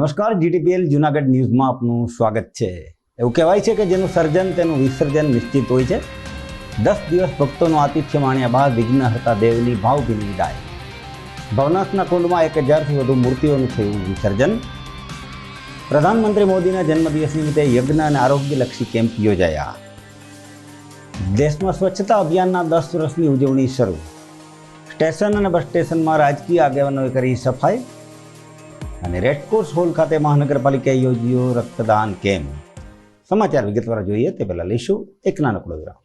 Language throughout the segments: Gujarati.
નમસ્કાર, જીટીપીએલ જુનાગઢ ન્યૂઝમાં આપનું સ્વાગત છે. એવું કહેવાય છે કે જેનું સર્જન તેનું વિસર્જન નિશ્ચિત હોય છે. દસ દિવસ ભક્તોનું આતિથ્ય માણ્યા બાદ વિઘ્નહર્તા દેવની ભાવભીની વિદાય ભવનાથના કુંડમાં એક હજારથી વધુ મૂર્તિઓનું થયું વિસર્જન. પ્રધાનમંત્રી મોદીના જન્મદિવસ નિમિત્તે યજ્ઞ અને આરોગ્યલક્ષી કેમ્પ યોજાયા. દેશમાં સ્વચ્છતા અભિયાનના દસ વર્ષની ઉજવણી શરૂ. સ્ટેશન અને બસ સ્ટેશનમાં રાજકીય આગેવાનોએ કરી સફાઈ. અને રેડકોર્સ હોલ ખાતે મહાનગરપાલિકાએ યોજ્યો રક્તદાન કેમ્પ. સમાચાર વિગતવાર જોઈએ તે પહેલાં લઈશું એક નાનકડો વિરામ.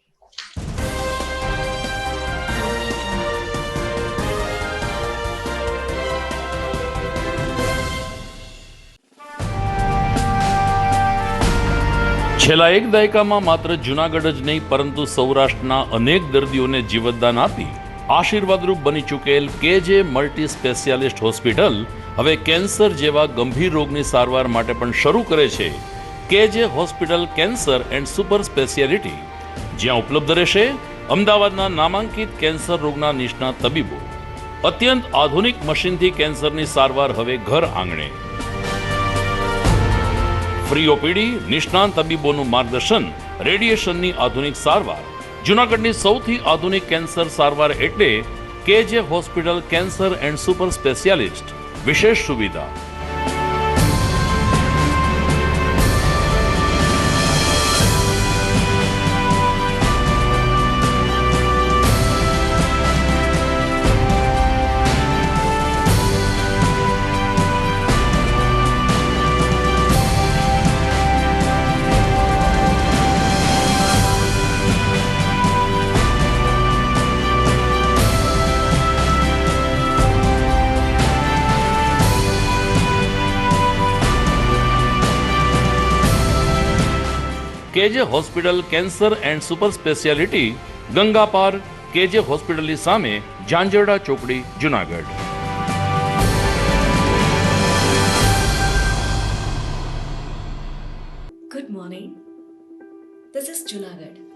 છેલ્લા એક દાયકામાં માત્ર જુનાગઢ જ નહીં, પરંતુ સૌરાષ્ટ્રના અનેક દર્દીઓને જીવતદાન આપી આશીર્વાદરૂપ બની ચૂકેલ કે જે મલ્ટી સ્પેશિયાલિસ્ટ હોસ્પિટલ હવે કેન્સર જેવા ગંભીર રોગની સારવાર માટે પણ શરૂ કરે છે K J hospital cancer and super speciality. જ્યાં ઉપલબ્ધ રહેશે અમદાવાદના નામાંકિત કેન્સર રોગના નિષ્ણાત તબીબો. અત્યંત આધુનિક મશીનથી કેન્સરની સારવાર હવે ઘર આંગણે. ફ્રી ઓપીડી, નિષ્ણાંત તબીબોનું માર્ગદર્શન, રેડિયેશનની આધુનિક સારવાર. જુનાગઢની સૌથી આધુનિક કેન્સર સારવાર એટલે K J hospital cancer and super specialist. વિશેષ સુવિધા. K J hospital cancer and super speciality Ganga પાર કેજે હોસ્પિટલની સામે જાંજરડા ચોકડી Junagadh Good morning. This is Junagadh.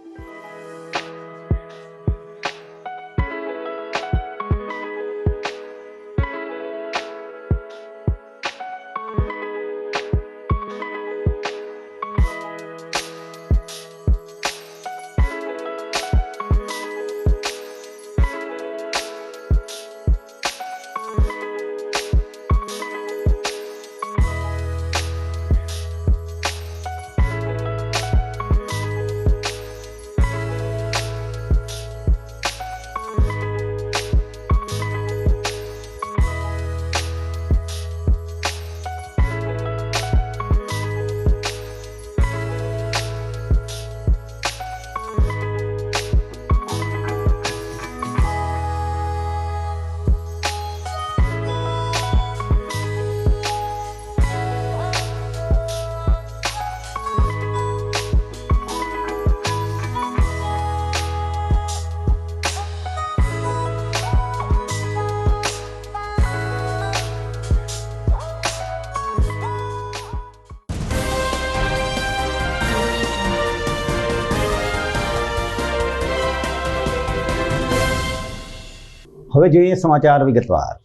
હવે જોઈએ સમાચાર વિગતવાર.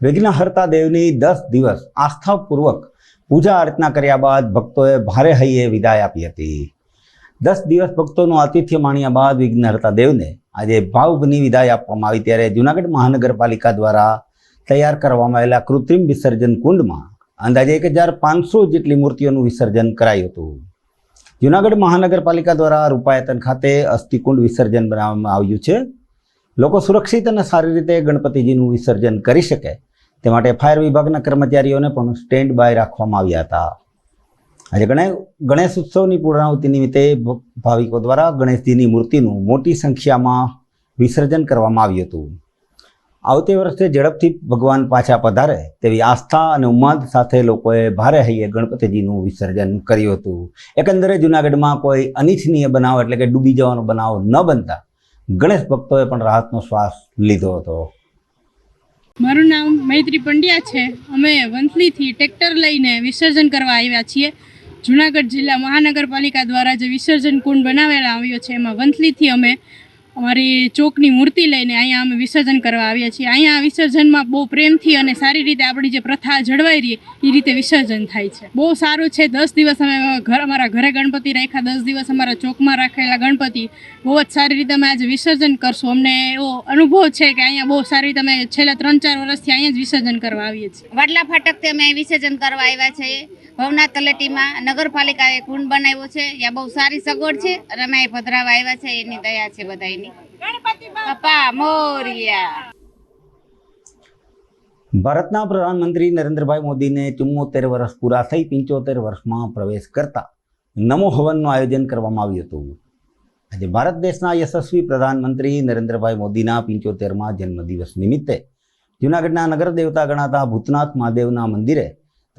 વિઘ્નહર્તા દેવની દસ દિવસ આસ્થાપૂર્વક પૂજા અર્ચના કર્યા બાદ ભક્તોએ ભારે હૈયે વિદાય આપી હતી. દસ દિવસ ભક્તોનું આતિથ્ય માણ્યા બાદ વિઘ્નહર્તા દેવને આજે ભાવભની વિદાય આપવામાં આવી ત્યારે જૂનાગઢ મહાનગરપાલિકા દ્વારા તૈયાર કરવામાં આવેલા કૃત્રિમ વિસર્જન કુંડમાં અંદાજે એક હજાર પાંચસો જેટલી મૂર્તિઓનું વિસર્જન કરાયું હતું. જૂનાગઢ મહાનગરપાલિકા દ્વારા રૂપાયતન ખાતે અસ્થિકુંડ વિસર્જન બનાવવામાં આવ્યું છે. લોકો સુરક્ષિત અને સારી રીતે ગણપતિજીનું વિસર્જન કરી શકે તે માટે ફાયર વિભાગના કર્મચારીઓને પણ સ્ટેન્ડ બાય રાખવામાં આવ્યા હતા. આજે ગણેશ ગણેશ ઉત્સવની પૂર્ણાહુતિ નિમિત્તે ભાવિકો દ્વારા ગણેશજીની મૂર્તિનું મોટી સંખ્યામાં વિસર્જન કરવામાં આવ્યું હતું. આવતી વર્ષે ઝડપથી ભગવાન પાછા પધારે તેવી આસ્થા અને ઉમાદ સાથે લોકોએ ભારે હૈયે ગણપતિજીનું વિસર્જન કર્યું હતું. એકંદરે જૂનાગઢમાં કોઈ અનિચ્છનીય બનાવ એટલે કે ડૂબી જવાનો બનાવ ન બનતા ગણેશ ભક્તોએ પણ રાહતનો શ્વાસ લીધો હતો. મારું નામ મૈત્રી પંડ્યા છે. અમે વંથલીથી ટ્રેક્ટર લઈને વિસર્જન કરવા આવ્યા છીએ. જુનાગઢ જિલ્લા મહાનગરપાલિકા દ્વારા જે વિસર્જન કુંડ બનાવેલા આવ્યો છે, એમાં વંથલીથી અમે અમારી ચોકની મૂર્તિ લઈને અહીંયા અમે વિસર્જન કરવા આવ્યા છીએ. અહીંયા વિસર્જનમાં બહુ પ્રેમથી અને સારી રીતે આપણી જે પ્રથા જળવાઈ રહી, એ રીતે વિસર્જન થાય છે. બહુ સારું છે. દસ દિવસ અમે ઘર, અમારા ઘરે ગણપતિ રાખ્યા. દસ દિવસ અમારા ચોકમાં રાખેલા ગણપતિ બહુ જ સારી રીતે અમે આજે વિસર્જન કરશું. અમને એવો અનુભવ છે કે અહીંયા બહુ સારી રીતે અમે છેલ્લા ત્રણ ચાર વર્ષથી અહીંયા જ વિસર્જન કરવા આવીએ છીએ. વાડલા ફાટકથી અમે વિસર્જન કરવા આવ્યા છીએ. ભવનાથ તલેટીમાં નગરપાલિકાએ કુંડ બનાવ્યો છે. ત્યાં બહુ સારી સગવડ છે. અને અમે પધરાવા આવ્યા છે. એની દયા છે બધાની પપ્પા મોરિયા. ભારતના પ્રધાનમંત્રી નરેન્દ્રભાઈ મોદીને ચુમ્મોતેર વર્ષ પૂરા થઈ પંચોતેર વર્ષમાં પ્રવેશ કરતા નમો હવનનું આયોજન કરવામાં આવ્યું હતું. આજે ભારત દેશના યશસ્વી પ્રધાનમંત્રી નરેન્દ્રભાઈ મોદીના પંચોતેરમાં જન્મદિવસ નિમિત્તે જૂનાગઢના નગર દેવતા ગણાતા ભૂતનાથ મહાદેવના મંદિરે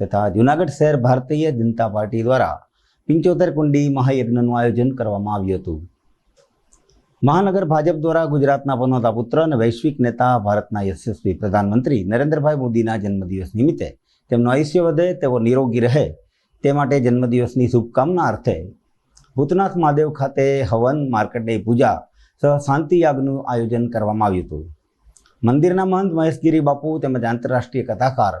તથા જૂનાગઢ શહેર ભારતીય જનતા પાર્ટી દ્વારા પંચોતેર કુંડી મહાયજ્ઞનું આયોજન કરવામાં આવ્યું હતું. મહાનગર ભાજપ દ્વારા ગુજરાતના પનોતા પુત્ર અને વૈશ્વિક નેતા, ભારતના યશસ્વી પ્રધાનમંત્રી નરેન્દ્રભાઈ મોદીના જન્મદિવસ નિમિત્તે તેમનું આયુષ્ય વધે, તેઓ નિરોગી રહે, તે માટે જન્મદિવસની શુભકામના અર્થે ભૂતનાથ મહાદેવ ખાતે હવન માર્કંડેય પૂજા સહ શાંતિ યાગનું આયોજન કરવામાં આવ્યું હતું. મંદિરના મહંત મહેશગીરી બાપુ તેમજ આંતરરાષ્ટ્રીય કથાકાર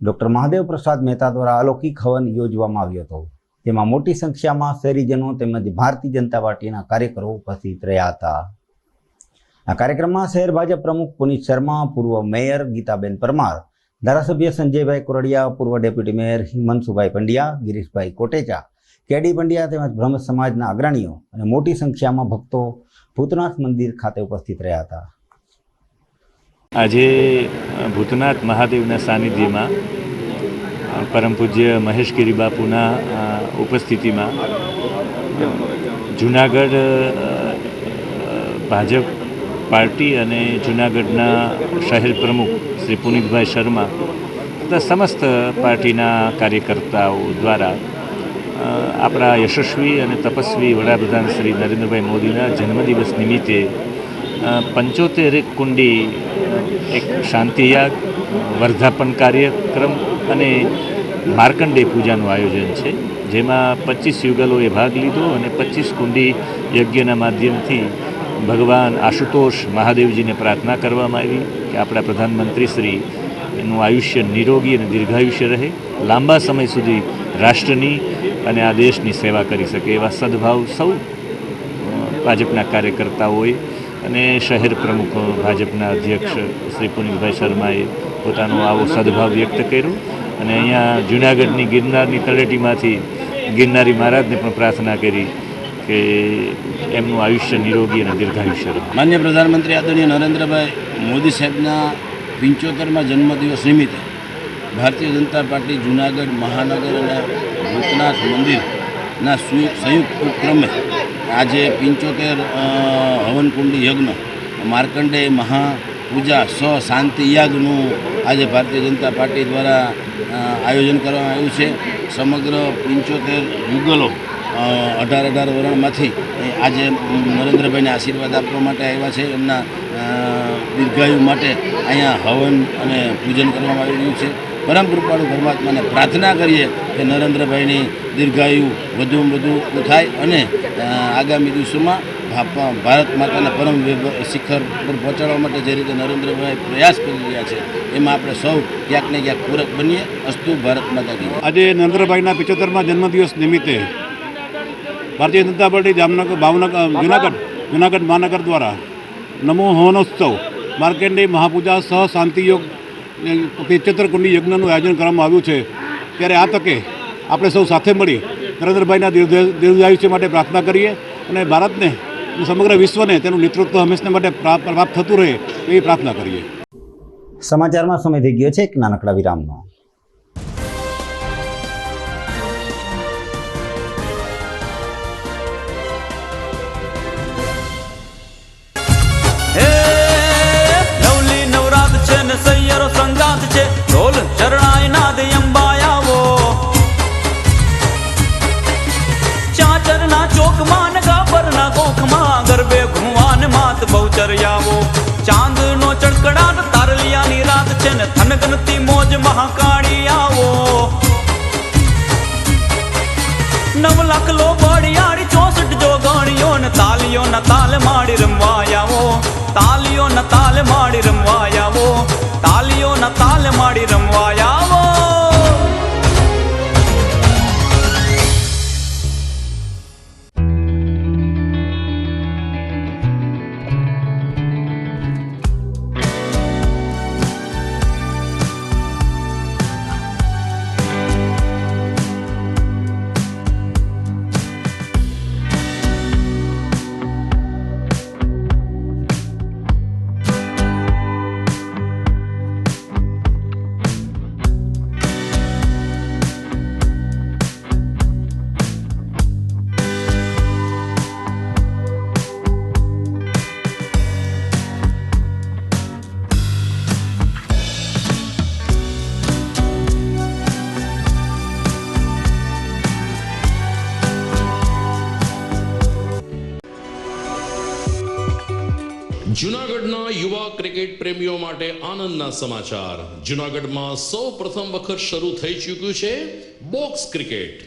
ડૉક્ટર મહાદેવ પ્રસાદ મહેતા દ્વારા અલૌકિક હવન યોજવામાં આવ્યો હતો. તેમાં મોટી સંખ્યામાં શહેરીજનો તેમજ ભારતીય જનતા પાર્ટીના કાર્યકરો ઉપસ્થિત રહ્યા હતા. આ કાર્યક્રમમાં શહેર ભાજપ પ્રમુખ પુનિત શર્મા, પૂર્વ મેયર ગીતાબેન પરમાર, ધારાસભ્ય સંજયભાઈ કોરડિયા, પૂર્વ deputy mayor Himanshubhai Pandya, Girishbhai Kotecha, K D Pandya તેમજ બ્રહ્મ સમાજના અગ્રણીઓ અને મોટી સંખ્યામાં ભક્તો ભૂતનાથ મંદિર ખાતે ઉપસ્થિત રહ્યા હતા. આજે ભૂતનાથ મહાદેવના સાનિધ્યમાં પરમ પૂજ્ય મહેશગીરી બાપુના ઉપસ્થિતિમાં, જૂનાગઢ ભાજપ પાર્ટી અને જુનાગઢના શહેર પ્રમુખ શ્રી પુનિતભાઈ શર્મા તથા સમસ્ત પાર્ટીના કાર્યકર્તાઓ દ્વારા આપણા યશસ્વી અને તપસ્વી વડાપ્રધાન શ્રી નરેન્દ્રભાઈ મોદીના જન્મદિવસ નિમિત્તે પંચોતેર એક કુંડી એક શાંતિયાગ, વર્ધાપન કાર્યક્રમ અને માર્કંડેય પૂજાનું આયોજન છે. જેમાં પચીસ યુગલોએ ભાગ લીધો અને પચીસ કુંડી યજ્ઞના માધ્યમથી ભગવાન આશુતોષ મહાદેવજીને પ્રાર્થના કરવામાં આવી કે આપણા પ્રધાનમંત્રી શ્રી એનું આયુષ્ય નિરોગી અને દીર્ઘાયુષ્ય રહે, લાંબા સમય સુધી રાષ્ટ્રની અને આ દેશની સેવા કરી શકે એવા સદભાવ સૌ ભાજપના કાર્યકર્તાઓએ અને શહેર પ્રમુખ ભાજપના અધ્યક્ષ શ્રી પુનિતભાઈ શર્માએ પોતાનો આવો સદભાવ વ્યક્ત કર્યો અને અહીંયા જૂનાગઢની ગિરનારની તળેટીમાંથી ગિરનારી મહારાજને પણ પ્રાર્થના કરી કે એમનું આયુષ્ય નિરોગી અને દીર્ઘાયુષ્ય રહે. માન્ય પ્રધાનમંત્રી આદરણીય નરેન્દ્રભાઈ મોદી સાહેબના પંચોતેરમાં જન્મદિવસ નિમિત્તે ભારતીય જનતા પાર્ટી જૂનાગઢ મહાનગર અને ભૂતનાથ મંદિરના સંયુક્ત ઉપક્રમે આજે પંચોતેર હવનકુંડી યજ્ઞ, માર્કંડેય મહાપૂજા સ શાંતિ યાગનું આજે ભારતીય જનતા પાર્ટી દ્વારા આયોજન કરવામાં આવ્યું છે. સમગ્ર પંચોતેર યુગલો અઢાર અઢાર વરણમાંથી આજે નરેન્દ્રભાઈને આશીર્વાદ આપવા માટે આવ્યા છે. એમના દીર્ઘાયુ માટે અહીંયા હવન અને પૂજન કરવામાં આવી રહ્યું છે. પરમ કૃપાળુ પરમાત્માને પ્રાર્થના કરીએ કે નરેન્દ્રભાઈની દીર્ઘાયુ વધુમાં વધુ થાય અને આગામી દિવસોમાં ભારત માતાના પરમ શિખર પર પહોંચાડવા માટે જે રીતે નરેન્દ્રભાઈ પ્રયાસ કરી રહ્યા છે, એમાં આપણે સૌ ક્યાંક ને ક્યાંક પૂરક બનીએ, અસ્તુ ભારત માતા કી આજે નરેન્દ્રભાઈના પિચોતેરમાં જન્મદિવસ નિમિત્તે ભારતીય જનતા પાર્ટી જામનગર, ભાવનગર જુનાગઢ જુનાગઢ મહાનગર દ્વારા નમો હવનોત્સવ, માર્કેન્ડી મહાપૂજા સહ શાંતિયોગ પિચોતેર કુંડી યજ્ઞનું આયોજન કરવામાં આવ્યું છે. ત્યારે આ તકે આપણે સૌ સાથે મળી નરેન્દ્રભાઈના દીર્ઘ- દીર્ઘાયુષ્ય માટે પ્રાર્થના કરીએ અને ભારતને સમગ્ર વિશ્વને તેનું નેતૃત્વ હંમેશા માટે પ્રા- પ્રાપ્ત થતું રહે એવી પ્રાર્થના કરીએ. સમાચારમાં સમય થઈ ગયો છે એક નાનકડા વિરામનો. ને સંગાત છે. ઢોલ ચરણાય નાદ અંબાયાવો ચાચરના ચોકમાં ના ગાભરના કોખમાં ગરબે ઘુવાન માત બહુચર્યાવો ચાંદનો ચડકડાટ તારલિયાની રાત છે ને થનગનતી મોજ મહાકાળી આવો નવ લાખ લો બળિયાળી ચોસઠ જો ગણ્યો ને તાલીઓ ના તાલ માડી રમવાયા તાલ માડી રમવા આવો ક્રિકેટ પ્રેમીઓ માટે આનંદના સમાચાર. જુનાગઢમાં સૌ પ્રથમ વખત શરૂ થઈ ચૂક્યું છે box cricket.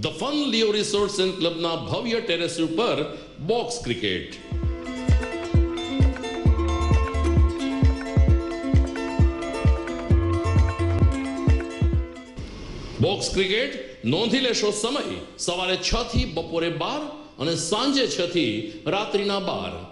The fun Leo resorts and ક્લબના ભવ્ય ટેરેસ ઉપર બોક્સ ક્રિકેટ. બોક્સ ક્રિકેટ નોંધી લેશો સમય. સવારે છ થી બપોરે બાર અને સાંજે છ થી રાત્રિના બાર.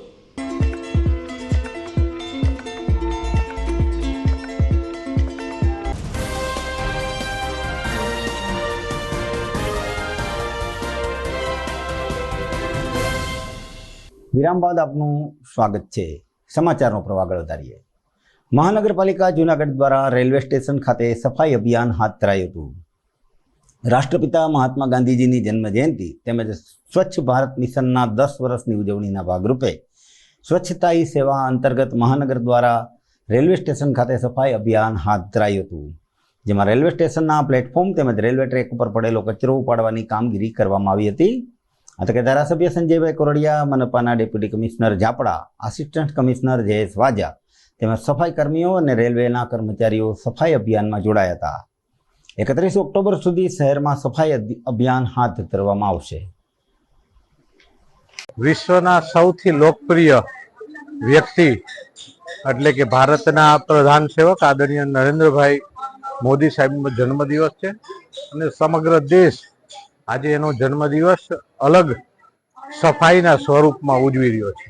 વિરામ બાદ આપનું સ્વાગત છે. સમાચારનો પ્રવાહ આગળ વધારીએ મહાનગરપાલિકા જૂનાગઢ દ્વારા રેલવે સ્ટેશન ખાતે સફાઈ અભિયાન હાથ ધરાયું હતું. રાષ્ટ્રપિતા મહાત્મા ગાંધીજીની જન્મ જયંતિ તેમજ સ્વચ્છ ભારત મિશનના દસ વર્ષની ઉજવણીના ભાગરૂપે સ્વચ્છતા સેવા અંતર્ગત મહાનગર દ્વારા રેલવે સ્ટેશન ખાતે સફાઈ અભિયાન હાથ ધરાયું હતું. જેમાં રેલવે સ્ટેશનના પ્લેટફોર્મ તેમજ રેલવે ટ્રેક ઉપર પડેલો કચરો ઉપાડવાની કામગીરી કરવામાં આવી હતી. આ કે ધારાસભ્ય સંજયભાઈ Kordia મનપાના deputy commissioner Zapda assistant commissioner Jayesh Vaja તેમજ સફાઈ કર્મીઓ અને રેલવેના કર્મચારીઓ સફાઈ અભિયાનમાં જોડાયા હતા. એકત્રીસ ઓક્ટોબર સુધી શહેરમાં સફાઈ અભિ- અભિયાન હાથ ધરવામાં આવશે. વિશ્વના સૌથી લોકપ્રિય વ્યક્તિ એટલે કે ભારતના પ્રધાન સેવક આદરણીય નરેન્દ્રભાઈ મોદી સાહેબનો જન્મદિવસ છે અને સમગ્ર દેશ આજે એનો જન્મદિવસ અલગ સફાઈના સ્વરૂપમાં ઉજવી રહ્યો છે.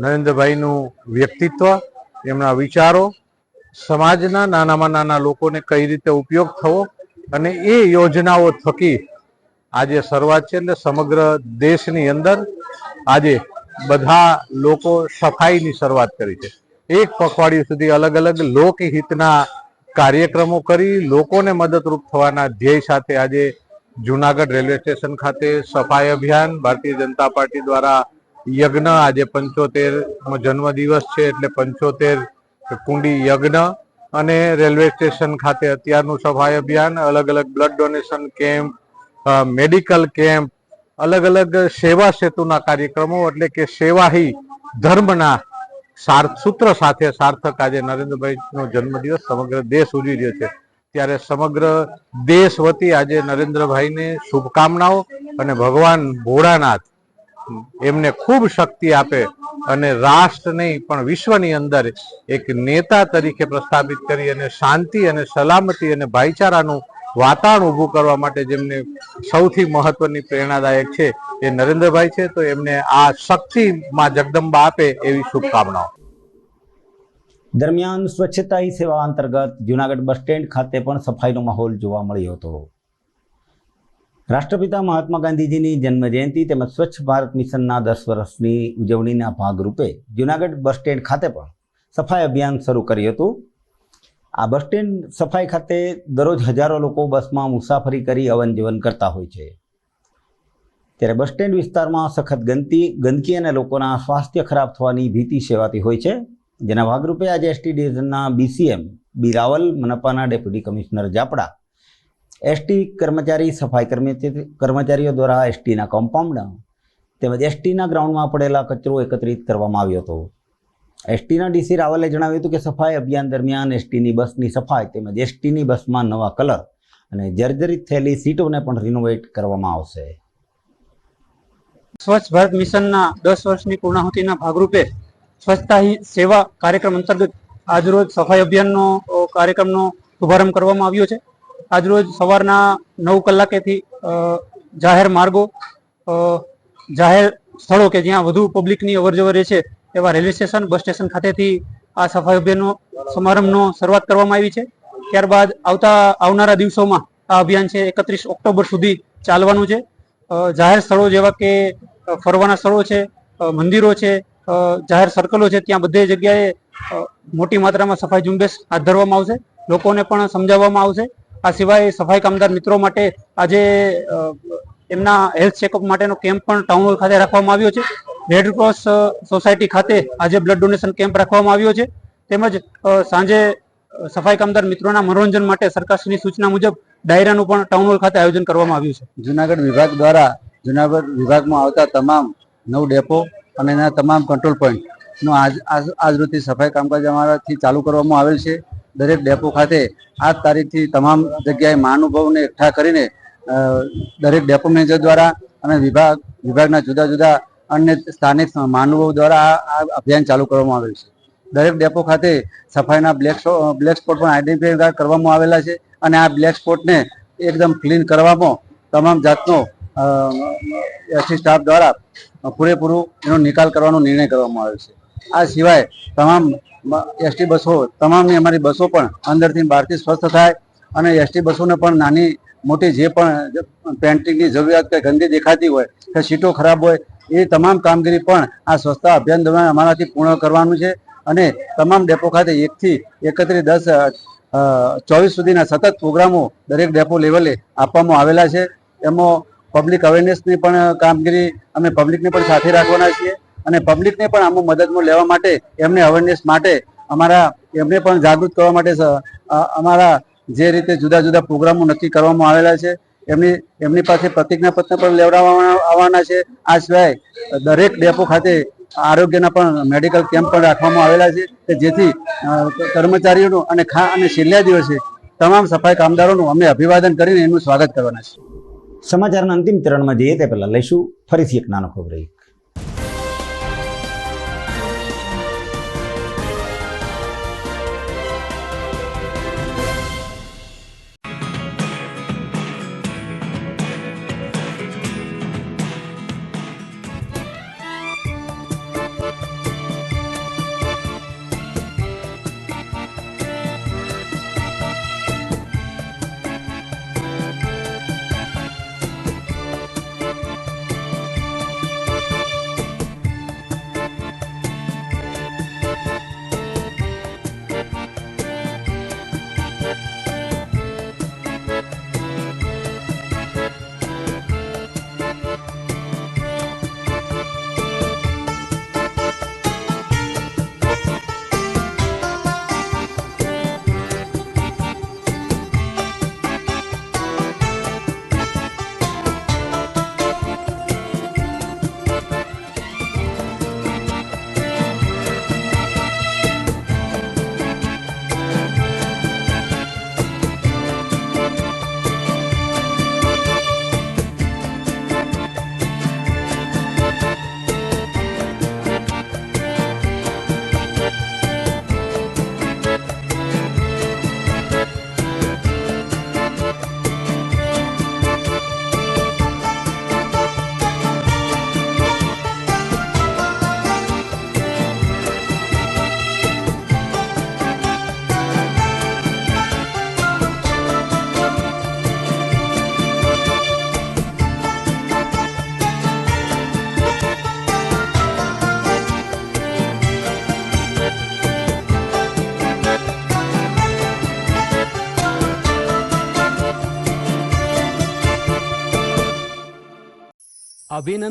નરેન્દ્રભાઈનું વ્યક્તિત્વ, એમના વિચારો, સમાજના નાનામાં નાના લોકોને કઈ રીતે ઉપયોગ થવો અને એ યોજનાઓ થકી આજે શરૂઆત છે એટલે સમગ્ર દેશની અંદર આજે બધા લોકો સફાઈની શરૂઆત કરી છે. એક પખવાડિયું સુધી અલગ અલગ લોકહિતના કાર્યક્રમો કરી, લોકોને મદદરૂપ થવાના ધ્યેય સાથે આજે જુનાગઢ રેલવે સ્ટેશન ખાતે સફાઈ અભિયાન, ભારતીય જનતા પાર્ટી દ્વારા યજ્ઞ. આજે પંચોતેર જન્મદિવસ છે એટલે પંચોતેર કુંડી યજ્ઞ. અને રેલવે સ્ટેશન ખાતે અત્યારનું સફાઈ અભિયાન, અલગ અલગ blood donation camp medical camp, અલગ અલગ સેવા સેતુના કાર્યક્રમો એટલે કે સેવાહી ધર્મના સૂત્ર સાથે સાર્થક આજે નરેન્દ્રભાઈનો જન્મદિવસ સમગ્ર દેશ ઉજવી રહ્યો છે. ત્યારે સમગ્ર દેશ વતી આજે નરેન્દ્રભાઈને શુભકામનાઓ અને ભગવાન ભોળાનાથ એમને ખૂબ શક્તિ આપે અને રાષ્ટ્ર નહીં પણ વિશ્વની અંદર એક નેતા તરીકે પ્રસ્થાપિત કરી અને શાંતિ અને સલામતી અને ભાઈચારાનું વાતાવરણ ઊભું કરવા માટે જેમને સૌથી મહત્વની પ્રેરણાદાયક છે એ નરેન્દ્રભાઈ છે, તો એમને આ શક્તિ માં જગદંબા આપે એવી શુભકામનાઓ. દરમિયાન સ્વચ્છતા સેવા અંતર્ગત જૂનાગઢ બસ સ્ટેન્ડ ખાતે પણ સફાઈનો માહોલ જોવા મળ્યો હતો. રાષ્ટ્રપિતા મહાત્મા ગાંધીજીની જન્મ જયંતિ તેમજ સ્વચ્છ ભારત મિશનના દસ વર્ષની ઉજવણીના ભાગરૂપે જૂનાગઢ બસ સ્ટેન્ડ ખાતે પણ સફાઈ અભિયાન શરૂ કર્યું હતું. આ બસ સ્ટેન્ડ સફાઈ ખાતે દરરોજ હજારો લોકો બસમાં મુસાફરી કરી અવન જીવન કરતા હોય છે. ત્યારે બસ સ્ટેન્ડ વિસ્તારમાં સખત ગંદકી ગંદકી અને લોકોના સ્વાસ્થ્ય ખરાબ થવાની ભીતિ સેવાતી હોય છે. જેના ભાગરૂપે આજે એસટી ડિવિઝનના બીસીએમ બી રાવલ મનપાના ડેપ્યુટી કમિશનર જાપડા એસટી કર્મચારી, સફાઈ કર્મચારી કર્મચારીઓ દ્વારા એસટીના કમ્પાઉન્ડ તેમજ એસટીના ગ્રાઉન્ડમાં પડેલા કચરો એકત્રિત કરવામાં આવ્યો હતો. એસટીના ડીસી રાવલે જણાવ્યું હતું કે સફાઈ અભિયાન દરમિયાન એસટીની બસની સફાઈ તેમજ એસટીની બસમાં નવા કલર અને જર્જરિત થયેલી સીટોને પણ રિનોવેટ કરવામાં આવશે. સ્વચ્છ ભારત મિશનના દસ વર્ષની પૂર્ણાહુતિના ભાગરૂપે સ્વચ્છતા હી સેવા કાર્યક્રમ અંતર્ગત આજરોજ સફાઈ અભિયાનનો કાર્યક્રમનો શુભારંભ કરવામાં આવ્યો છે. આજરોજ સવારના નવ કલાકેથી જાહેર માર્ગો જાહેર સ્થળો કે જ્યાં વધુ પબ્લિકની અવરજવર રહે છે એવા રેલવે સ્ટેશન, બસ સ્ટેશન ખાતેથી આ સફાઈ અભિયાનનો સમારંભનો શરૂઆત કરવામાં આવી છે. ત્યારબાદ આવતા, આવનારા દિવસોમાં આ અભિયાન છે એકત્રીસ ઓક્ટોબર સુધી ચાલવાનું છે. જાહેર સ્થળો જેવા કે ફરવાના સ્થળો છે મંદિરો છે જાહેર સર્કલો છે, ત્યાં બધે જગ્યાએ મોટી માત્રામાં સફાઈ ઝુંબેશ હાથ ધરવામાં આવશે. લોકોને પણ સમજાવવામાં આવશે. આ સિવાય સફાઈ કામદાર મિત્રો માટે આજે એમના હેલ્થ ચેકઅપ માટેનો કેમ્પ પણ ટાઉન હોલ ખાતે રાખવામાં આવ્યો છે. રેડ ક્રોસ સોસાયટી ખાતે આજે બ્લડ ડોનેશન કેમ્પ રાખવામાં આવ્યો છે. તેમજ સાંજે સફાઈ કામદાર મિત્રોના મનોરંજન માટે સરકારશ્રીની સૂચના મુજબ ડાયરાનું પણ ટાઉન હોલ ખાતે આયોજન કરવામાં આવ્યું છે. જુનાગઢ વિભાગ દ્વારા જુનાગઢ વિભાગમાં આવતા તમામ નવ ડેપો અને એના તમામ કંટ્રોલ પોઈન્ટનું આજ આજ રોજથી સફાઈ કામકાજ અમારાથી ચાલુ કરવામાં આવેલ છે. દરેક ડેપો ખાતે આજ તારીખથી તમામ જગ્યાએ મહાનુભાવોને એકઠા કરીને દરેક ડેપો મેનેજર દ્વારા અને વિભાગ, વિભાગના જુદા જુદા અન્ય સ્થાનિક મહાનુભાવો દ્વારા આ અભિયાન ચાલુ કરવામાં આવેલ છે. દરેક ડેપો ખાતે સફાઈના બ્લેક બ્લેક સ્પોટ પણ આઈડેન્ટિફાઈ કરવામાં આવેલા છે અને આ બ્લેક સ્પોટને એકદમ ક્લીન કરવામાં તમામ જાતનો એસી સ્ટાફ દ્વારા પૂરેપૂરું એનો નિકાલ કરવાનો નિર્ણય કરવામાં આવ્યો છે. આ સિવાય તમામ એસટી બસો, તમામની અમારી બસો પણ અંદરથી બહારથી સ્વસ્થ થાય અને એસટી બસોને પણ નાની, મોટી જે પણ પેન્ટિંગની જરૂરિયાત કે ગંદી દેખાતી હોય કે સીટો ખરાબ હોય, એ તમામ કામગીરી પણ આ સ્વચ્છતા અભિયાન દરમિયાન અમારાથી પૂર્ણ કરવાનું છે અને તમામ ડેપો ખાતે એકથી એકત્રીસ દસ ચોવીસ સુધીના સતત પ્રોગ્રામો દરેક ડેપો લેવલે આપવામાં આવેલા છે. એમાં પબ્લિક અવેરનેસની પણ કામગીરી અમે પબ્લિકને પણ સાથે રાખવાના છીએ અને પબ્લિકને પણ આમાં મદદમાં લેવા માટે એમને અવેરનેસ માટે અમારા, એમને પણ જાગૃત કરવા માટે અમારા જે રીતે જુદા જુદા પ્રોગ્રામો નક્કી કરવામાં આવેલા છે, એમની એમની પાસે પ્રતિજ્ઞાપત્ર પણ લેવડાવવા આવવાના છે. આ સિવાય દરેક ડેપો ખાતે આરોગ્યના પણ મેડિકલ કેમ્પ પણ રાખવામાં આવેલા છે કે જેથી કર્મચારીઓનું અને ખા, અને છેલ્લા દિવસે તમામ સફાઈ કામદારોનું અમે અભિવાદન કરીને એનું સ્વાગત કરવાના છે સમાચારના અંતિમ ચરણમાં જઈએ તે પહેલાં લઈશું ફરીથી એક નાનકડો બ્રેક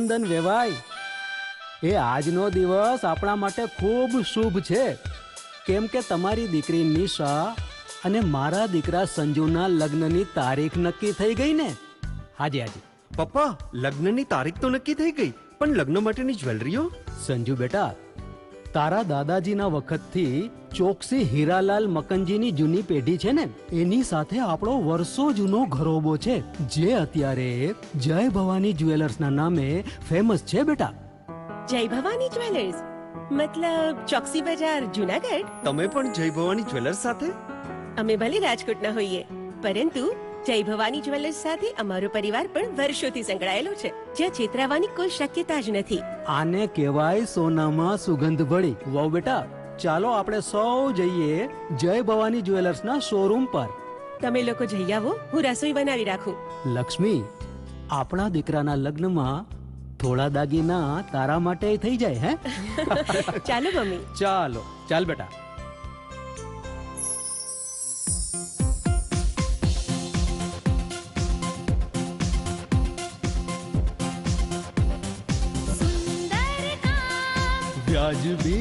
અભિનંદન વેવાય એ આજનો દિવસ આપણા માટે ખૂબ શુભ છે. કેમ કે તમારી દીકરી નિશા અને મારા દીકરા સંજુના લગ્નની તારીખ નક્કી થઈ ગઈ ને? હાજી હાજી. પપ્પા લગ્નની તારીખ તો નક્કી થઈ ગઈ પણ લગ્ન માટેની જ્વેલરીઓ? સંજુ બેટા તારા દાદાજીના વખતથી ચોકસી હીરાલાલ મકનજીની જૂની પેઢી છે ને એની સાથે આપણો વર્ષો જૂનો ઘરોબો છે જે અત્યારે જય ભવાની જ્વેલર્સના નામે ફેમસ છે બેટા. જય ભવાની જ્વેલર્સ? મતલબ ચોકસી બજાર જુનાગઢ? તમે પણ જય ભવાની જ્વેલર્સ સાથે? અમે ભલે રાજકોટના હોઈએ પરંતુ જય ભવાની જ્વેલર્સ સાથે અમારો પરિવાર પણ વર્ષોથી સંકળાયેલો છે. જ્યાં છેતરાવાની કોઈ શક્યતા જ નથી. આને કહેવાય સોનામાં સુગંધ ભળી વાવ બેટા. ચાલો આપણે સૌ જઈએ જય ભવાની જ્વેલર્સના શોરૂમ પર. તમે લોકો જઈ આવો હું રસોઈ બનાવી રાખું. લક્ષ્મી આપણા દીકરાના લગ્નમાં થોડા દાગીના તારા માટે થઈ જાય હે? ચાલો મમ્મી. ચાલો ચાલ બેટા. વ્યાજબી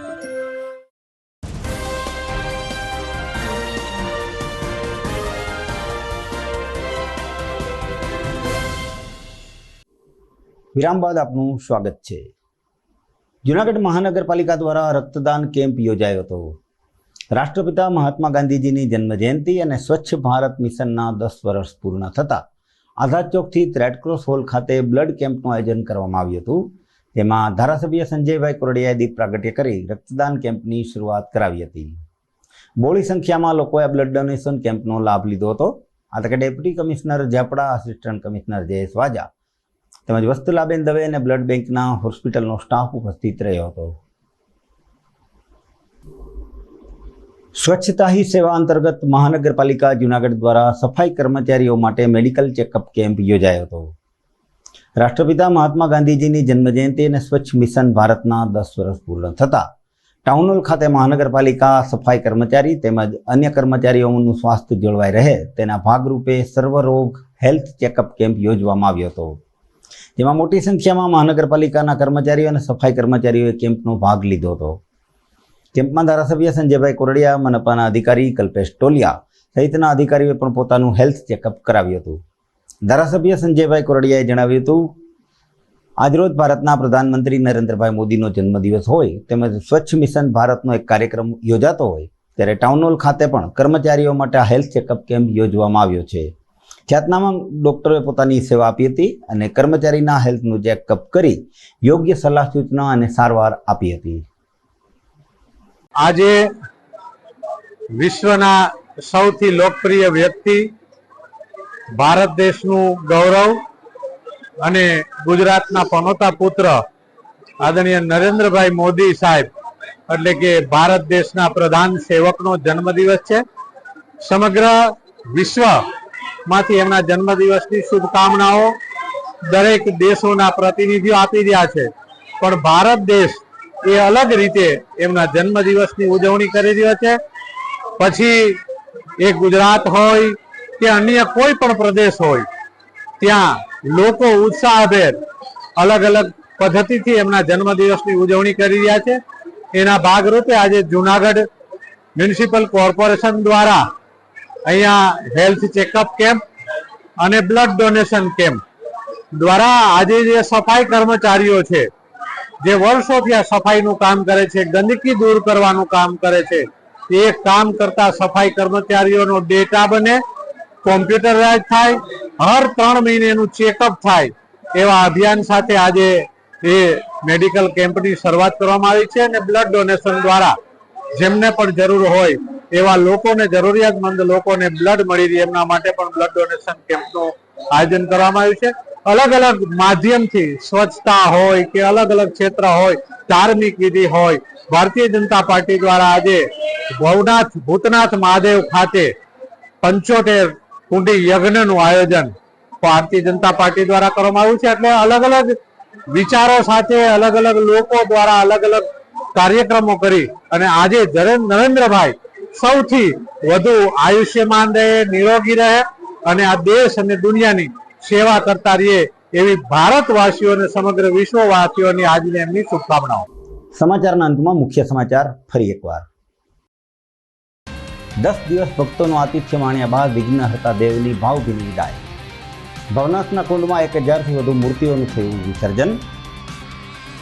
વિરામ બાદ આપનું સ્વાગત છે. જુનાગઢ મહાનગરપાલિકા દ્વારા રક્તદાન કેમ્પ યોજાયો હતો. રાષ્ટ્રપિતા મહાત્મા ગાંધીજીની જન્મજયંતિ અને સ્વચ્છ ભારત મિશનના દસ વર્ષ પૂર્ણ થતાં આઝાદ ચોકથી રેડક્રોસ હોલ ખાતે બ્લડ કેમ્પનું આયોજન કરવામાં આવ્યું હતું. તેમાં ધારાસભ્ય સંજયભાઈ કોરડિયાએ દીપ પ્રાગટ્ય કરી રક્તદાન કેમ્પની શરૂઆત કરાવી હતી. બોળી સંખ્યામાં લોકોએ બ્લડ ડોનેશન કેમ્પનો લાભ લીધો હતો. આ તકે deputy commissioner Zapda, assistant commissioner Jayesh Vaja તેમજ વસ્તુલાબેન દવે અને બ્લડ બેંકના હોસ્પિટલનો સ્ટાફ ઉપસ્થિત રહ્યો હતો. સ્વચ્છતા હી સેવા અંતર્ગત મહાનગરપાલિકા જુનાગઢ દ્વારા સફાઈ કર્મચારીઓ માટે મેડિકલ ચેકઅપ કેમ્પ યોજાયો હતો. રાષ્ટ્રપિતા મહાત્મા ગાંધીજીની જન્મજયંતિ અને સ્વચ્છ મિશન ભારતના દસ વર્ષ પૂર્ણ થતા ટાઉન હોલ ખાતે મહાનગરપાલિકા સફાઈ કર્મચારી તેમજ અન્ય કર્મચારીઓનું સ્વાસ્થ્ય જળવાઈ રહે તેના ભાગરૂપે સર્વરોગ હેલ્થ ચેકઅપ કેમ્પ યોજવામાં આવ્યો હતો. જેમાં મોટી સંખ્યામાં મહાનગરપાલિકાના કર્મચારીઓ અને સફાઈ કર્મચારીઓએ કેમ્પનો ભાગ લીધો હતો. કેમ્પમાં ધારાસભ્ય સંજયભાઈ કોરડિયા, મનપાના અધિકારી કલ્પેશ ટોલિયા સહિતના અધિકારીઓએ પણ પોતાનું હેલ્થ ચેકઅપ કરાવ્યું હતું. ધારાસભ્ય સંજયભાઈ કોરડિયાએ જણાવ્યું હતું, આજરોજ ભારતના પ્રધાનમંત્રી નરેન્દ્રભાઈ મોદીનો જન્મદિવસ હોય, તેમજ સ્વચ્છ મિશન ભારતનો એક કાર્યક્રમ યોજાતો હોય, ત્યારે ટાઉન હોલ ખાતે પણ કર્મચારીઓ માટે હેલ્થ ચેકઅપ કેમ્પ યોજવામાં આવ્યો છે. ખ્યાતનામા ડોક્ટરોએ પોતાની સેવા આપી હતી અને કર્મચારીના હેલ્થનું ચેકઅપ કરી યોગ્ય સલાહ સૂચના અને સારવાર આપી હતી. આજે વિશ્વના સૌથી લોકપ્રિય વ્યક્તિ ભારત દેશનું ગૌરવ અને ગુજરાતના પનોતા પુત્ર આદરણીય નરેન્દ્રભાઈ મોદી સાહેબ, એટલે કે ભારત દેશના પ્રધાન સેવકનો જન્મદિવસ છે. સમગ્ર વિશ્વમાંથી એમના જન્મદિવસની શુભકામનાઓ દરેક દેશોના પ્રતિનિધિઓ આપી રહ્યા છે. પણ ભારત દેશ એ અલગ રીતે એમના જન્મદિવસની ઉજવણી કરી રહ્યો છે. પછી એ ગુજરાત હોય કે અન્ય કોઈ પણ પ્રદેશ હોય, ત્યાં લોકો ઉત્સાહભેર અલગ અલગ પદ્ધતિથી એમના જન્મદિવસની ઉજવણી કરી રહ્યા છે. એના ભાગરૂપે આજે જુનાગઢ મ્યુનિસિપલ કોર્પોરેશન દ્વારા અહીંયા હેલ્થ ચેકઅપ કેમ્પ અને બ્લડ ડોનેશન કેમ્પ દ્વારા આજે જે સફાઈ કર્મચારીઓ છે, જે વર્ષોથી આ સફાઈનું કામ કરે છે, ગંદકી દૂર કરવાનું કામ કરે છે, એ કામ કરતા સફાઈ કર્મચારીઓનો ડેટા બને કોમ્પ્યુટરાઇઝ થાય, હર ત્રણ મહિનેનું ચેકઅપ થાય એવા અભિયાન સાથે આજે એ મેડિકલ કેમ્પની શરૂઆત કરવામાં આવી છે અને બ્લડ ડોનેશન દ્વારા જેમને પણ જરૂર હોય એવા લોકોને, જરૂરિયાતમંદ લોકોને બ્લડ મળી રહે, એમના માટે પણ બ્લડ ડોનેશન કેમ્પનું આયોજન કરવામાં આવ્યું છે. અલગ અલગ માધ્યમથી સ્વચ્છતા હોય કે અલગ અલગ ક્ષેત્ર હોય, ધાર્મિક વિધિ હોય, ભારતીય જનતા પાર્ટી દ્વારા આજે ભવનાથ ભૂતનાથ મહાદેવ ખાતે પંચોતેર કુંડી યજ્ઞનું આયોજન ભારતીય જનતા પાર્ટી દ્વારા કરવામાં આવ્યું છે. એટલે અલગ અલગ વિચારો સાથે અલગ અલગ લોકો દ્વારા અલગ અલગ કાર્યક્રમો કરી અને આજે નરેન્દ્રભાઈ સૌથી વધુ આયુષ્યમાન રહે, નિરોગી રહે અને આ દેશ અને દુનિયાની સેવા કરતા રહીએ એવી ભારતવાસીઓ અને સમગ્ર વિશ્વવાસીઓની આજને એમની શુભકામનાઓ. સમાચારના અંતમાં મુખ્ય સમાચાર ફરી એકવાર. દસ દિવસ ભક્તોનું આતિથ્ય માણ્યા બાદ વિઘ્નહર્તા દેવની ભાવભીની વિદાય. ભવનાથના કુંડમાં એક હજારથી વધુ મૂર્તિઓનું થયું વિસર્જન.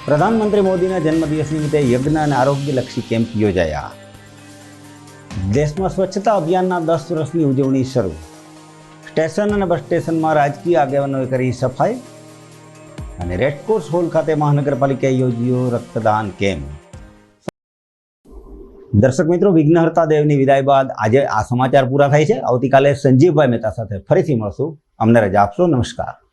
પ્રધાનમંત્રી મોદીના જન્મદિવસ નિમિત્તે યજ્ઞ અને આરોગ્યલક્ષી કેમ્પ યોજાયા. દેશમાં સ્વચ્છતા અભિયાનના દસ વર્ષની ઉજવણી શરૂ. સ્ટેશન અને બસ સ્ટેશનમાં રાજકીય આગેવાનોએ કરી સફાઈ અને રેડકોર્સ હોલ ખાતે મહાનગરપાલિકાએ યોજ્યો રક્તદાન કેમ્પ. દર્શક મિત્રો, વિઘ્નહર્તા દેવની વિદાય બાદ આજે આ સમાચાર પૂરા થાય છે. આવતીકાલે સંજીવભાઈ મહેતા સાથે ફરીથી મળશું. અમને રજા આપશો. નમસ્કાર.